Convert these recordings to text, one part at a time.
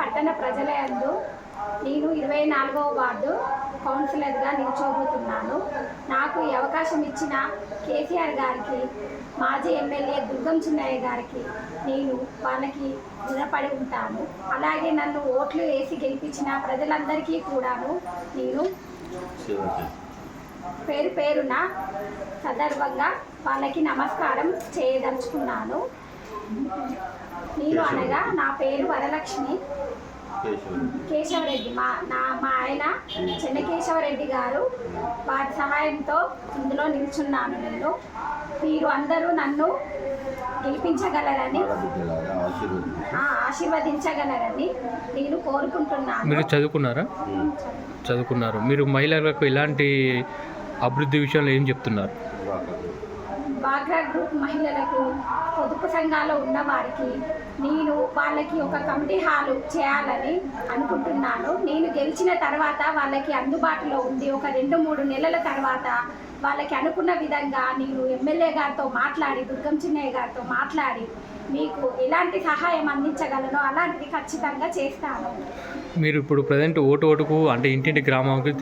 పట్టణ ప్రజలందు నేను ఇరవై నాలుగవ వార్డు కౌన్సిలర్గా నిల్చోబోతున్నాను. నాకు ఈ అవకాశం ఇచ్చిన కేసీఆర్ గారికి మాజీ ఎమ్మెల్యే దుర్గం చిన్నయ్య గారికి నేను వాళ్ళకి రుణపడి ఉంటాను. అలాగే నన్ను ఓట్లు వేసి గెలిపించిన ప్రజలందరికీ కూడాను నేను పేరు పేరున సందర్భంగా వాళ్ళకి నమస్కారం చేయదలుచుకున్నాను. నేను అనగా నా పేరు వరలక్ష్మి. కేశవరెడ్డి. మా నా మా ఆయన చెన్నకేశవరెడ్డి గారు. వారి సహాయంతో ఇందులో నిల్చున్నాను నేను. మీరు అందరూ నన్ను గెలిపించగలరని ఆశీర్వదించగలరని నేను కోరుకుంటున్నాను. మీరు చదువుకున్నారా? చదువుకున్నారు. మీరు మహిళలకు ఎలాంటి అభివృద్ధి విషయంలో ఏం చెప్తున్నారు? బాగ్రా గ్రూప్ మహిళలకు పొదుపు సంఘాల్లో ఉన్న వారికి నేను వాళ్ళకి ఒక కమిటీ హాలు చేయాలని అనుకుంటున్నాను. నేను గెలిచిన తర్వాత వాళ్ళకి అందుబాటులో ఉంది ఒక రెండు మూడు నెలల తర్వాత వాళ్ళకి అనుకున్న విధంగా నేను ఎమ్మెల్యే గారితో మాట్లాడి దుర్గం చిన్నయ్య గారితో మాట్లాడి మీకు ఎలాంటి సహాయం అందించగలనో అలాంటిది ఖచ్చితంగా చేస్తాను. మీరు ఇప్పుడు ప్రజెంట్ ఓటు ఓటుకు అంటే ఇంటింటి గ్రామానికి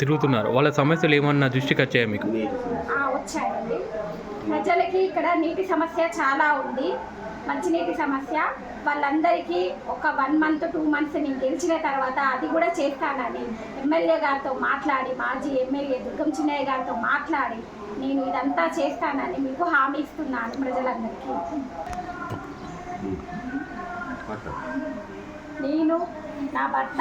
తిరుగుతున్నారు. వాళ్ళ సమస్యలు ఏమన్నా దృష్టికి వచ్చాయా మీకు? వచ్చాయండి. ప్రజలకి ఇక్కడ నీటి సమస్య చాలా ఉంది. మంచినీటి సమస్య. వాళ్ళందరికీ ఒక వన్ మంత్ టూ మంత్స్ నేను గెలిచిన తర్వాత అది కూడా చేస్తానని ఎమ్మెల్యే గారితో మాట్లాడి మాజీ ఎమ్మెల్యే దుర్గం చిన్నయ్య గారితో మాట్లాడి నేను ఇదంతా చేస్తానని మీకు హామీ ఇస్తున్నాను ప్రజలందరికీ. నేను నా భర్త.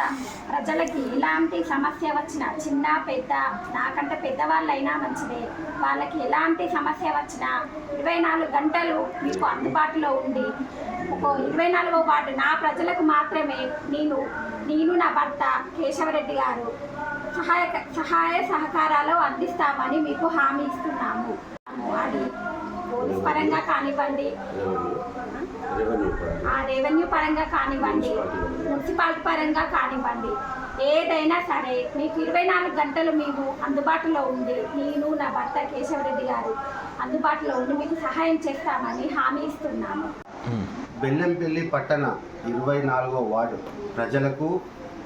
ప్రజలకి ఎలాంటి సమస్య వచ్చినా చిన్న పెద్ద నాకంటే పెద్దవాళ్ళైనా మంచిదే. వాళ్ళకి ఎలాంటి సమస్య వచ్చినా ఇరవై నాలుగు గంటలు మీకు అందుబాటులో ఉండి ఒక ఇరవై నాలుగో పాటు నా ప్రజలకు మాత్రమే నేను నేను నా భర్త కేశవరెడ్డి గారు సహాయ సహాయ సహకారాలు అందిస్తామని మీకు హామీ ఇస్తున్నాము. అది పోలీస్ పరంగా కానివ్వండి ఆ రెవెన్యూ పరంగా కానివ్వండి మున్సిపాలిటీ పరంగా కానివ్వండి ఏదైనా సరే మీకు ఇరవై నాలుగు గంటలు మేము అందుబాటులో ఉండి నేను నా భర్త కేశవరెడ్డి గారు అందుబాటులో ఉండి మీకు సహాయం చేస్తామని హామీ ఇస్తున్నాము. ఉమ్. బెల్లంపల్లి పట్టణ ఇరవై నాలుగో వార్డు. ప్రజలకు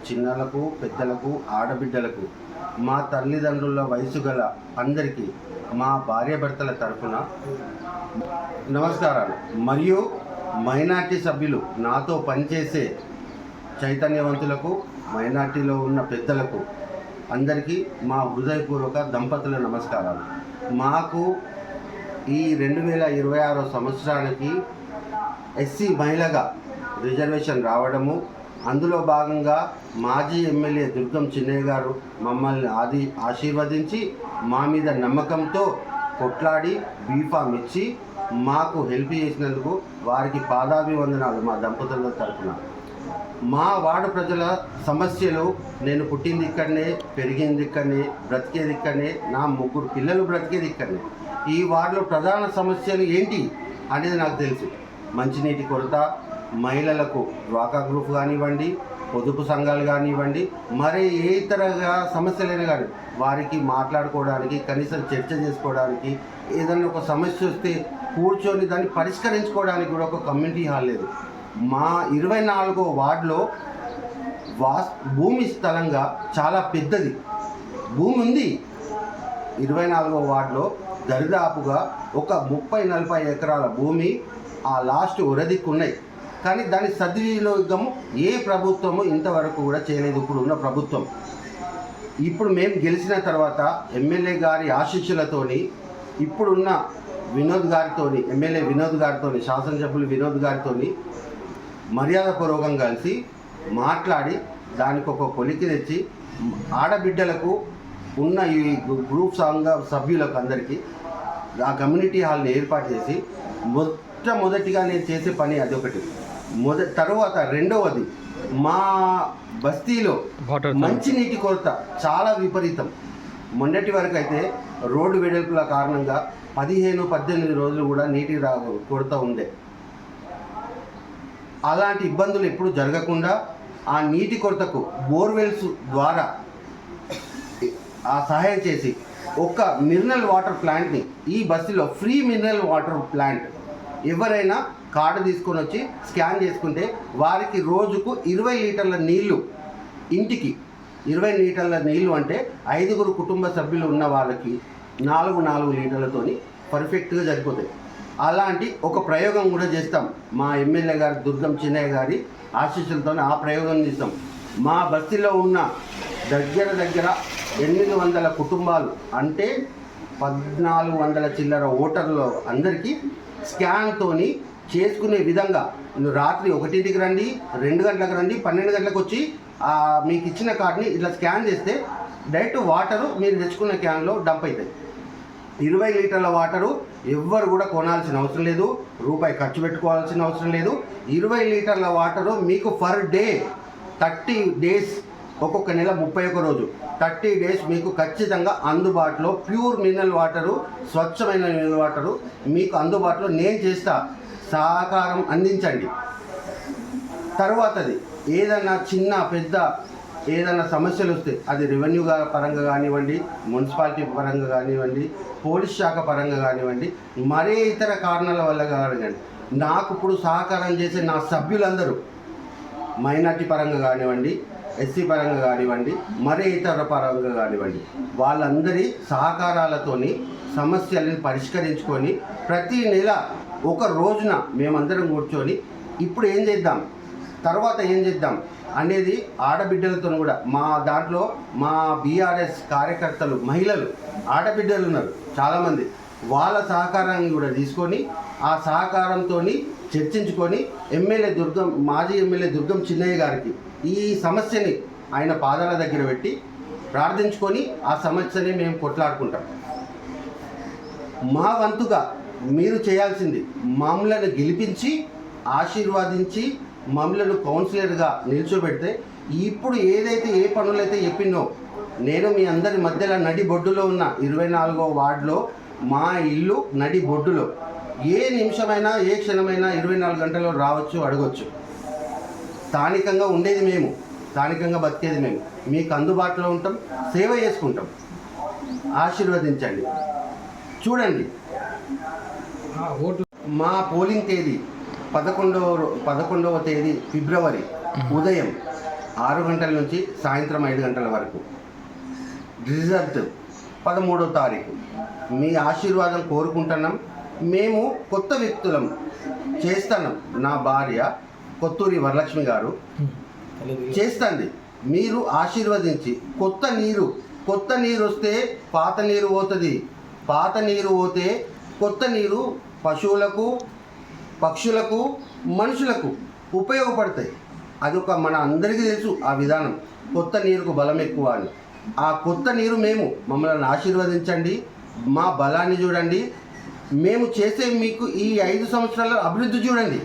చిన్నలకు పెద్దలకు ఆడబిడ్డలకు మా తల్లిదండ్రుల వయసు గల అందరికీ మా భార్యాభర్తల తరఫున నమస్కారాలు. మరియు మైనార్టీ సభ్యులు నాతో పనిచేసే చైతన్యవంతులకు మైనార్టీలో ఉన్న పెద్దలకు అందరికీ మా హృదయపూర్వక దంపతుల నమస్కారాలు. మాకు ఈ రెండు వేల ఇరవై ఆరో సంవత్సరానికి ఎస్సీ మహిళగా రిజర్వేషన్ రావడము అందులో భాగంగా మాజీ ఎమ్మెల్యే దుర్గం చిన్నయ్య గారు మమ్మల్ని ఆది ఆశీర్వదించి మా మీద నమ్మకంతో కొట్లాడి బీఫామ్ ఇచ్చి మాకు హెల్ప్ చేసినందుకు వారికి పాదాభివందనాలు మా దంపతుల తరపున మా వార్డు ప్రజల సమస్యలు నేను పుట్టింది ఇక్కడనే పెరిగింది ఇక్కడనే బ్రతికేది ఇక్కడనే నా ముగ్గురు పిల్లలు బ్రతికేది ఇక్కడనే. ఈ వార్డులో ప్రధాన సమస్యలు ఏంటి అనేది నాకు తెలుసు. మంచినీటి కొరత మహిళలకు డ్వాకా గ్రూప్ కానివ్వండి పొదుపు సంఘాలు కానివ్వండి మరి ఏ ఇతరగా సమస్యలైనా కానీ వారికి మాట్లాడుకోవడానికి కనీసం చర్చ చేసుకోవడానికి ఏదైనా ఒక సమస్య వస్తే కూర్చొని దాన్ని పరిష్కరించుకోవడానికి కూడా ఒక కమ్యూనిటీ హాల్ లేదు. మా ఇరవై నాలుగో వార్డులో వాస్ భూమి స్థలంగా చాలా పెద్దది. భూమి ఉంది. ఇరవై నాలుగో వార్డులో దరిదాపుగా ఒక ముప్పై నలభై ఎకరాల భూమి ఆ లాస్ట్ ఉరదిక్కు ఉన్నాయి కానీ దాని సద్వినియోగము ఏ ప్రభుత్వము ఇంతవరకు కూడా చేయలేదు. ఇప్పుడు ఉన్న ప్రభుత్వం. ఇప్పుడు మేము గెలిచిన తర్వాత ఎమ్మెల్యే గారి ఆశీస్సులతోని ఇప్పుడున్న వినోద్ గారితోని ఎమ్మెల్యే వినోద్ గారితోని శాసనసభ్యులు వినోద్ గారితోని మర్యాదపూర్వకంగా కలిసి మాట్లాడి దానికి ఒక కొలికి తెచ్చి ఆడబిడ్డలకు ఉన్న ఈ గ్రూప్ సంఘ సభ్యులకు అందరికీ ఆ కమ్యూనిటీ హాల్ని ఏర్పాటు చేసి మొట్టమొదటిగా నేను చేసే పని అదొకటి మొద తర్వాత రెండవది మా బస్తీలో మంచినీటి కొరత చాలా విపరీతం. మొన్నటి వరకు అయితే రోడ్డు వెడల్పుల కారణంగా పదిహేను పద్దెనిమిది రోజులు కూడా నీటి రా కొరత ఉండే. అలాంటి ఇబ్బందులు ఎప్పుడు జరగకుండా ఆ నీటి కొరతకు బోర్వెల్స్ ద్వారా ఆ సహాయం చేసి ఒక్క మినరల్ వాటర్ ప్లాంట్ని ఈ బస్సులో ఫ్రీ మినరల్ వాటర్ ప్లాంట్ ఎవరైనా కార్డు తీసుకొని వచ్చి స్కాన్ చేసుకుంటే వారికి రోజుకు ఇరవై లీటర్ల నీళ్ళు ఇంటికి ఇరవై లీటర్ల నీళ్ళు అంటే ఐదుగురు కుటుంబ సభ్యులు ఉన్న వాళ్ళకి నాలుగు నాలుగు లీటర్లతోని పర్ఫెక్ట్గా సరిపోతాయి. అలాంటి ఒక ప్రయోగం కూడా చేస్తాం. మా ఎమ్మెల్యే గారి దుర్గం చిన్నయ్య గారి ఆశీస్సులతో ఆ ప్రయోగం చేస్తాం. మా బస్తీలో ఉన్న దగ్గర దగ్గర ఎనిమిది వందల కుటుంబాలు అంటే పద్నాలుగు వందల చిల్లర ఓటర్లు అందరికీ స్కాన్తోని చేసుకునే విధంగా రాత్రి ఒకటింటికి రండి రెండు గంటలకు రండి పన్నెండు గంటలకు వచ్చి మీకు ఇచ్చిన కార్డ్ని ఇట్లా స్కాన్ చేస్తే డైరెక్ట్ వాటరు మీరు తెచ్చుకున్న క్యాన్లో డంప్ అవుతాయి ఇరవై లీటర్ల వాటరు ఎవ్వరు కూడా కొనాల్సిన అవసరం లేదు. రూపాయి ఖర్చు పెట్టుకోవాల్సిన అవసరం లేదు. ఇరవై లీటర్ల వాటరు మీకు పర్ డే థర్టీ డేస్ ఒక్కొక్క నెల ముప్పై ఒక రోజు. థర్టీ డేస్ మీకు ఖచ్చితంగా అందుబాటులో ప్యూర్ మినరల్ వాటరు స్వచ్ఛమైన మినరల్ వాటరు మీకు అందుబాటులో నేను చేస్తా. సహకారం అందించండి. తర్వాతది. ఏదైనా చిన్న పెద్ద ఏదైనా సమస్యలు వస్తే అది రెవెన్యూ పరంగా కానివ్వండి మున్సిపాలిటీ పరంగా కానివ్వండి పోలీస్ శాఖ పరంగా కానివ్వండి మరే ఇతర కారణాల వల్ల కానివ్వండి. నాకు ఇప్పుడు సహకారం చేసే నా సభ్యులందరూ మైనార్టీ పరంగా కానివ్వండి ఎస్సీ పరంగా కానివ్వండి మరే ఇతర పరంగా కానివ్వండి వాళ్ళందరి సహకారాలతోని సమస్యలను పరిష్కరించుకొని ప్రతి నెల ఒక రోజున మేమందరం కూర్చొని ఇప్పుడు ఏం చేద్దాం? తర్వాత ఏం చేద్దాం? అనేది ఆడబిడ్డలతో కూడా మా దాంట్లో మా బీఆర్ఎస్ కార్యకర్తలు మహిళలు ఆడబిడ్డలు ఉన్నారు చాలామంది. వాళ్ళ సహకారాన్ని కూడా తీసుకొని ఆ సహకారంతో చర్చించుకొని ఎమ్మెల్యే దుర్గం మాజీ ఎమ్మెల్యే దుర్గం చిన్నయ్య గారికి ఈ సమస్యని ఆయన పాదాల దగ్గర పెట్టి ప్రార్థించుకొని ఆ సమస్యని మేము కొట్లాడుకుంటాం. మా వంతుగా మీరు చేయాల్సింది మమ్మలను గెలిపించి ఆశీర్వాదించి మమ్మలను కౌన్సిలర్గా నిల్చోబెడితే ఇప్పుడు ఏదైతే ఏ పనులైతే చెప్పినో నేను మీ అందరి మధ్యలో నడి బొడ్డులో ఉన్న ఇరవై నాలుగో వార్డులో మా ఇల్లు నడి బొడ్డులో. ఏ నిమిషమైనా ఏ క్షణమైనా ఇరవై నాలుగు గంటల్లో రావచ్చు అడగొచ్చు. స్థానికంగా ఉండేది మేము. స్థానికంగా బతికేది మేము. మీకు అందుబాటులో ఉంటాం సేవ చేసుకుంటాం. ఆశీర్వదించండి. చూడండి. మా పోలింగ్ తేదీ పదకొండవ పదకొండవ తేదీ ఫిబ్రవరి ఉదయం ఆరు గంటల నుంచి సాయంత్రం ఐదు గంటల వరకు. రిజల్ట్ పదమూడవ తారీఖు. మీ ఆశీర్వాదం కోరుకుంటున్నాం. మేము కొత్త వ్యక్తులం చేస్తున్నాం. నా భార్య కొత్తూరి వరలక్ష్మి గారు చేస్తుంది. మీరు ఆశీర్వదించి కొత్త నీరు కొత్త నీరు వస్తే పాత నీరు పోతుంది. పాత నీరు పోతే కొత్త నీరు పశువులకు పక్షులకు మనుషులకు ఉపయోగపడతాయి. అదొక మన అందరికీ తెలుసు ఆ విధానం. కొత్త నీరుకు బలం ఎక్కువ అని. ఆ కొత్త నీరు మేము మమ్మల్ని ఆశీర్వదించండి. మా బలాన్ని చూడండి. మేము చేసే మీకు ఈ ఐదు సంవత్సరాల అభివృద్ధి చూడండి.